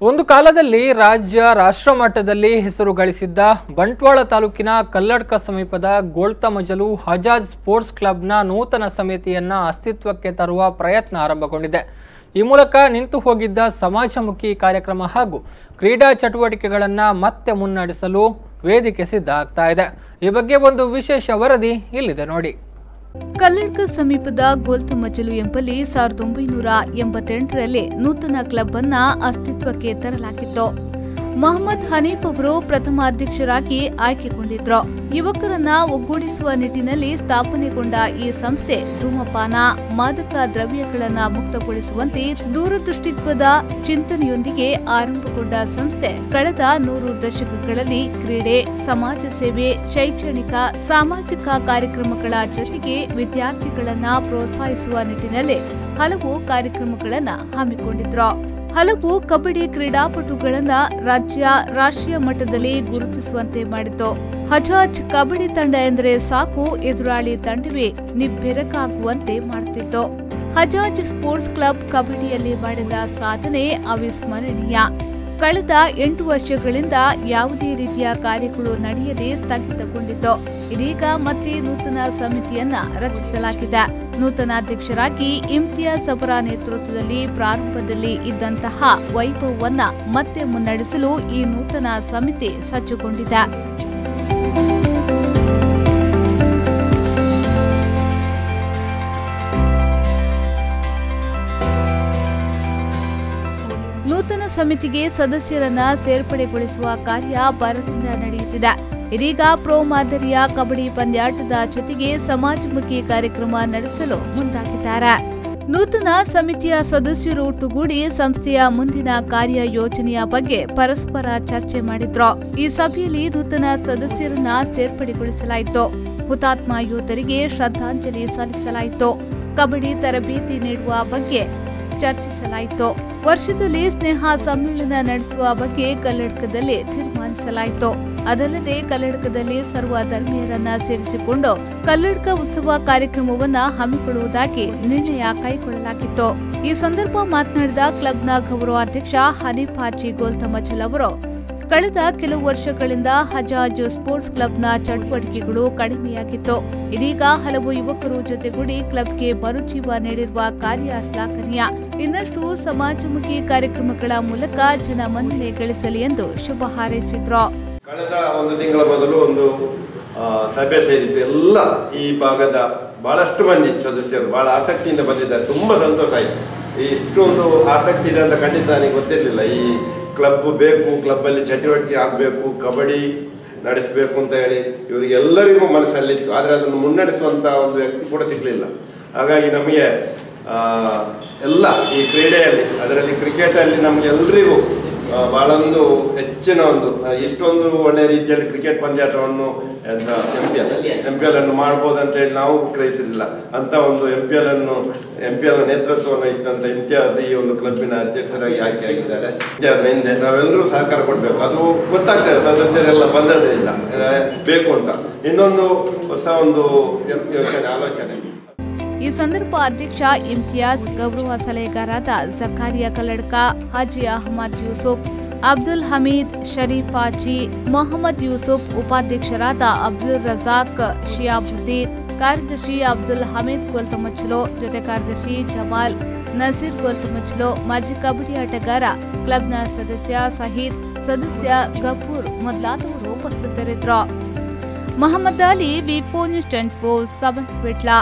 ಒಂದು ಕಾಲದಲ್ಲಿ ರಾಜ್ಯ ರಾಷ್ಟ್ರ ಮಟ್ಟದಲ್ಲಿ ಹೆಸರು ಗಳಿಸಿದ್ದ ಬಂಟ್ವಾಳ ತಾಲೂಕಿನ ಕಲ್ಲಡ್ಕ ಸಮೀಪದ ಗೋಳ್ತಮಜಲು ಹಜಾಜ್ ಸ್ಪೋರ್ಟ್ಸ್ ಕ್ಲಬ್ನ ನೂತನ ಸಮಿತಿಯನ್ನ ಅಸ್ತಿತ್ವಕ್ಕೆ ತರುವ ಪ್ರಯತ್ನ ಆರಂಭಗೊಂಡಿದೆ. ಈ ಮೂಲಕ ನಿಂತು ಹೋಗಿದ್ದ ಸಮಾಜಮುಖಿ ಕಾರ್ಯಕ್ರಮ ಹಾಗೂ ಕ್ರೀಡಾ ಚಟುವಟಿಕೆಗಳನ್ನು ಮತ್ತೆ ಮುನ್ನಡೆಸಲು ವೇದಿಕೆ ಸಿದ್ಧ ಆಗ್ತಾ ಇದೆ. ಈ ಬಗ್ಗೆ ಒಂದು ವಿಶೇಷ ವರದಿ ಇಲ್ಲಿದೆ ನೋಡಿ. ಕಲ್ಲಡ್ಕ ಸಮೀಪದ ಗೋಲ್ತಮಜಲು ಎಂಬಲ್ಲಿ ಸಾವಿರದ ಒಂಬೈನೂರ ಎಂಬತ್ತೆಂಟರಲ್ಲಿ ನೂತನ ಕ್ಲಬ್ ಅನ್ನ ಅಸ್ತಿತ್ವಕ್ಕೆ ತರಲಾಗಿತ್ತು. ಮೊಹಮ್ಮದ್ ಹನೀಫ್ ಅವರು ಪ್ರಥಮ ಅಧ್ಯಕ್ಷರಾಗಿ ಆಯ್ಕೆಗೊಂಡಿದ್ರು. ಯುವಕರನ್ನ ಒಗ್ಗೂಡಿಸುವ ನಿಟ್ಟಿನಲ್ಲಿ ಸ್ಥಾಪನೆಗೊಂಡ ಈ ಸಂಸ್ಥೆ ಧೂಮಪಾನ, ಮಾದಕ ದ್ರವ್ಯಗಳನ್ನು ಮುಕ್ತಗೊಳಿಸುವಂತೆ ದೂರದೃಷ್ಟಿತ್ವದ ಚಿಂತನೆಯೊಂದಿಗೆ ಆರಂಭಗೊಂಡ ಸಂಸ್ಥೆ ಕಳೆದ ನೂರು ದಶಕಗಳಲ್ಲಿ ಕ್ರೀಡೆ, ಸಮಾಜ ಸೇವೆ, ಶೈಕ್ಷಣಿಕ, ಸಾಮಾಜಿಕ ಕಾರ್ಯಕ್ರಮಗಳ ಜೊತೆಗೆ ವಿದ್ಯಾರ್ಥಿಗಳನ್ನ ಪ್ರೋತ್ಸಾಹಿಸುವ ನಿಟ್ಟಿನಲ್ಲಿ ಹಲವು ಕಾರ್ಯಕ್ರಮಗಳನ್ನು ಹಮ್ಮಿಕೊಂಡಿದ್ರು. ಹಲವು ಕಬಡ್ಡಿ ಕ್ರೀಡಾಪಟುಗಳನ್ನ ರಾಜ್ಯ, ರಾಷ್ಟ್ರೀಯ ಮಟ್ಟದಲ್ಲಿ ಗುರುತಿಸುವಂತೆ ಮಾಡಿತು ಹಜಾಜ್ ಕಬಡ್ಡಿ ತಂಡ ಎಂದರೆ ಸಾಕು, ಎದುರಾಳಿ ತಂಡವೇ ನಿಬ್ಬೆರಕಾಗುವಂತೆ ಮಾಡುತ್ತಿತ್ತು. ಹಜಾಜ್ ಸ್ಪೋರ್ಟ್ಸ್ ಕ್ಲಬ್ ಕಬಡ್ಡಿಯಲ್ಲಿ ಮಾಡಿದ ಸಾಧನೆ ಅವಿಸ್ಮರಣೀಯ. ಕಳೆದ ಎಂಟು ವರ್ಷಗಳಿಂದ ಯಾವುದೇ ರೀತಿಯ ಕಾರ್ಯಗಳು ನಡೆಯದೆ ಸ್ಥಗಿತಗೊಂಡಿತ್ತು. ಇದೀಗ ಮತ್ತೆ ನೂತನ ಸಮಿತಿಯನ್ನ ರಚಿಸಲಾಗಿದೆ. ನೂತನ ಅಧ್ಯಕ್ಷರಾಗಿ ಇಮ್ತಿಯಾ ಅವರ ನೇತೃತ್ವದಲ್ಲಿ ಪ್ರಾರಂಭದಲ್ಲಿ ಇದ್ದಂತಹ ವೈಭವವನ್ನ ಮತ್ತೆ ಮುನ್ನಡೆಸಲು ಈ ನೂತನ ಸಮಿತಿ ಸಜ್ಜುಗೊಂಡಿದೆ. ನೂತನ ಸಮಿತಿಗೆ ಸದಸ್ಯರನ್ನ ಸೇರ್ಪಡೆಗೊಳಿಸುವ ಕಾರ್ಯ ಭರದಿಂದ ನಡೆಯುತ್ತಿದೆ. ಇದೀಗ ಪ್ರೋ ಮಾದರಿಯ ಕಬಡ್ಡಿ ಪಂದ್ಯಾಟದ ಜೊತೆಗೆ ಸಮಾಜಮುಖಿ ಕಾರ್ಯಕ್ರಮ ನಡೆಸಲು ಮುಂದಾಗಿದ್ದಾರೆ. ನೂತನ ಸಮಿತಿಯ ಸದಸ್ಯರು ಒಟ್ಟುಗೂಡಿ ಸಂಸ್ಥೆಯ ಮುಂದಿನ ಕಾರ್ಯ ಯೋಜನೆಯ ಬಗ್ಗೆ ಪರಸ್ಪರ ಚರ್ಚೆ ಮಾಡಿದ್ರು. ಈ ಸಭೆಯಲ್ಲಿ ನೂತನ ಸದಸ್ಯರನ್ನ ಸೇರ್ಪಡೆಗೊಳಿಸಲಾಯಿತು. ಹುತಾತ್ಮ ಯೋಧರಿಗೆ ಶ್ರದ್ಧಾಂಜಲಿ ಸಲ್ಲಿಸಲಾಯಿತು. ಕಬಡ್ಡಿ ತರಬೇತಿ ನೀಡುವ ಬಗ್ಗೆ ಚರ್ಚಿಸಲಾಯಿತು. ವರ್ಷದಲ್ಲಿ ಸ್ನೇಹ ಸಮ್ಮೇಳನ ನಡೆಸುವ ಬಗ್ಗೆ ಕಲ್ಲಡ್ಕದಲ್ಲಿ ತೀರ್ಮಾನಿಸಲಾಯಿತು. ಅದಲ್ಲದೆ ಕಲ್ಲಡ್ಕದಲ್ಲಿ ಸರ್ವ ಧರ್ಮೀಯರನ್ನ ಸೇರಿಸಿಕೊಂಡು ಕಲ್ಲಡ್ಕ ಉತ್ಸವ ಕಾರ್ಯಕ್ರಮವನ್ನ ಹಮ್ಮಿಕೊಳ್ಳುವುದಾಗಿ ನಿರ್ಣಯ ಕೈಗೊಳ್ಳಲಾಗಿತ್ತು. ಈ ಸಂದರ್ಭ ಮಾತನಾಡಿದ ಕ್ಲಬ್ನ ಗೌರವಾಧ್ಯಕ್ಷ ಹನೀಫ್ ಹಾಜಿ ಗೋಲ್ತಮಚಲ್ ಅವರು ಕಳೆದ ಕೆಲವು ವರ್ಷಗಳಿಂದ ಹಜಾಜ್ ಸ್ಪೋರ್ಟ್ಸ್ ಕ್ಲಬ್ನ ಚಟುವಟಿಕೆಗಳು ಕಡಿಮೆಯಾಗಿತ್ತು. ಇದೀಗ ಹಲವು ಯುವಕರು ಜೊತೆಗೂಡಿ ಕ್ಲಬ್ಗೆ ಮರುಜೀವ ನೀಡಿರುವ ಕಾರ್ಯ ಶ್ಲಾಘನೀಯ ಇನ್ನಷ್ಟು ಸಮಾಜಮುಖಿ ಕಾರ್ಯಕ್ರಮಗಳ ಮೂಲಕ ಜನ ಮನ್ನಣೆ ಗಳಿಸಲಿ ಎಂದು ಶುಭ ಹಾರೈಸಿದ್ರು. ಕಳೆದ ಒಂದು ತಿಂಗಳ ಮೊದಲು ಒಂದು ಸಭೆ ಸೇರಿದ್ದು ಎಲ್ಲ ಈ ಭಾಗದ ಬಹಳಷ್ಟು ಮಂದಿ ಸದಸ್ಯರು ಬಹಳ ಆಸಕ್ತಿಯಿಂದ ಬಂದಿದ್ದಾರೆ. ತುಂಬ ಸಂತೋಷ ಆಯಿತು. ಇಷ್ಟೊಂದು ಆಸಕ್ತಿ ಇದೆ ಅಂತ ಖಂಡಿತ ನನಗೆ ಗೊತ್ತಿರಲಿಲ್ಲ. ಈ ಕ್ಲಬ್ ಬೇಕು ಕ್ಲಬ್ಬಲ್ಲಿ ಚಟುವಟಿಕೆ ಆಗಬೇಕು ಕಬಡ್ಡಿ ನಡೆಸಬೇಕು ಅಂತ ಹೇಳಿ ಇವರಿಗೆ ಎಲ್ಲರಿಗೂ ಮನಸ್ಸಲ್ಲಿತ್ತು ಆದರೆ ಅದನ್ನು ಮುನ್ನಡೆಸುವಂಥ ಒಂದು ವ್ಯಕ್ತಿ ಕೂಡ ಸಿಗಲಿಲ್ಲ. ಹಾಗಾಗಿ ನಮಗೆ ಎಲ್ಲ ಈ ಕ್ರೀಡೆಯಲ್ಲಿ ಅದರಲ್ಲಿ ಕ್ರಿಕೆಟಲ್ಲಿ ನಮಗೆ ಎಲ್ರಿಗೂ ಆ, ಬಹಳೊಂದು ಹೆಚ್ಚಿನ ಒಂದು ಎಷ್ಟೊಂದು ಒಳ್ಳೆ ರೀತಿಯಲ್ಲಿ cricket ಪಂದ್ಯಾಟವನ್ನು M P L M P L ಅನ್ನು ಮಾಡ್ಬೋದು ಅಂತ ಹೇಳಿ ನಾವು ಗ್ರಹಿಸಿರಲಿಲ್ಲ ಅಂತ ಒಂದು ಎಂ ಪಿ ಎಲ್ ಅನ್ನು ಎಂ ಪಿ ಎಲ್ ನೇತೃತ್ವವನ್ನು ವಹಿಸಿದಂತ ಇಮ್ತಿಯಾಜ್ ಈ ಒಂದು ಕ್ಲಬ್ಬಿನ ಅಧ್ಯಕ್ಷರಾಗಿ ಆಯ್ಕೆಯಾಗಿದ್ದಾರೆ. ಅದರ ಹಿಂದೆ ನಾವೆಲ್ಲರೂ ಸಹಕಾರ ಕೊಡಬೇಕು. ಅದು ಗೊತ್ತಾಗ್ತದೆ, ಸದಸ್ಯರೆಲ್ಲ ಬಂದದ್ರಿಂದ ಬೇಕು ಅಂತ. ಇನ್ನೊಂದು ಹೊಸ ಒಂದು ಯೋಚನೆ, ಆಲೋಚನೆ. ಈ ಸಂದರ್ಭ ಅಧ್ಯಕ್ಷ ಇಮ್ತಿಯಾಜ್, ಗೌರವ ಸಲಹೆಗಾರರಾದ ಜಕಾರಿಯಾ ಕಲ್ಲಡ್ಕ, ಹಾಜಿ ಅಹಮದ್ ಯೂಸುಫ್, ಅಬ್ದುಲ್ ಹಮೀದ್ ಶರೀಫ್ ಹಾಜಿ ಮೊಹಮ್ಮದ್ ಯೂಸುಫ್, ಉಪಾಧ್ಯಕ್ಷರಾದ ಅಬ್ದುಲ್ ರಜಾಕ್, ಶಿಯಾಬುದ್ದೀನ್, ಕಾರ್ಯದರ್ಶಿ ಅಬ್ದುಲ್ ಹಮೀದ್ ಗೋಲ್ತಮಚ್ಲೋ, ಜೊತೆ ಕಾರ್ಯದರ್ಶಿ ಜಮಾಲ್ ನಜೀರ್ ಗೋಲ್ತಮಚ್ಲೋ, ಮಾಜಿ ಕಬಡ್ಡಿ ಆಟಗಾರ, ಕ್ಲಬ್ನ ಸದಸ್ಯ ಸಹೀದ್, ಸದಸ್ಯ ಗಫೂರ್ ಮೊದಲಾದವರು ಉಪಸ್ಥಿತರಿದ್ದರು. Mohammed Ali ಬಿಫೋ news twenty four seven Vitla